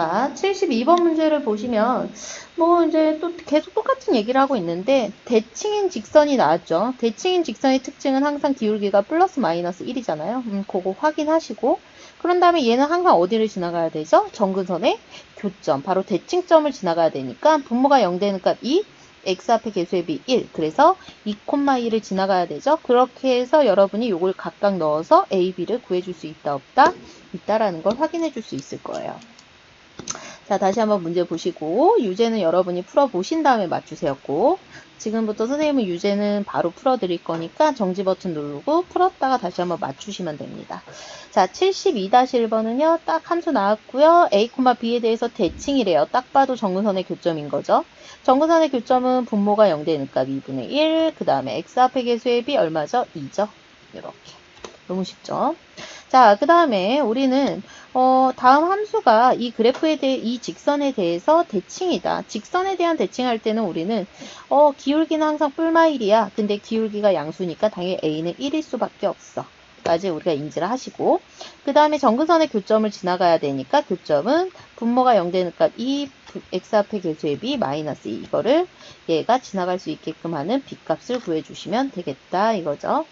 자, 72번 문제를 보시면 뭐 이제 또 계속 똑같은 얘기를 하고 있는데 대칭인 직선이 나왔죠. 대칭인 직선의 특징은 항상 기울기가 플러스 마이너스 1이잖아요. 음, 그거 확인하시고 그런 다음에 얘는 항상 어디를 지나가야 되죠? 정근선의 교점, 바로 대칭점을 지나가야 되니까 분모가 0 되는 값 2, x 앞에 개수의 비 1. 그래서 2,1을 지나가야 되죠. 그렇게 해서 여러분이 이걸 각각 넣어서 a, b를 구해줄 수 있다 없다? 있다라는 걸 확인해 줄 수 있을 거예요. 자, 다시 한번 문제 보시고 유제는 여러분이 풀어보신 다음에 맞추세요고 지금부터 선생님은 유제는 바로 풀어드릴 거니까 정지 버튼 누르고 풀었다가 다시 한번 맞추시면 됩니다. 자, 72-1번은요. 딱 함수 나왔고요. a, b에 대해서 대칭이래요. 딱 봐도 정근선의 교점인 거죠. 정근선의 교점은 분모가 0 되는 값 2분의 1, 그 다음에 x 앞에 개수의 b 얼마죠? 2죠. 이렇게. 너무 쉽죠? 자, 그 다음에 우리는 어, 다음 함수가 이 그래프에 대해 이 직선에 대해서 대칭이다. 직선에 대한 대칭할 때는 우리는 어, 기울기는 항상 뿔마일이야. 근데 기울기가 양수니까 당연히 a는 1일 수밖에 없어. 까지 우리가 인지를 하시고 그 다음에 정근선의 교점을 지나가야 되니까 교점은 분모가 0 되는 값 2, x 앞에 개수의 b 마이너스 2 이거를 얘가 지나갈 수 있게끔 하는 b 값을 구해주시면 되겠다 이거죠.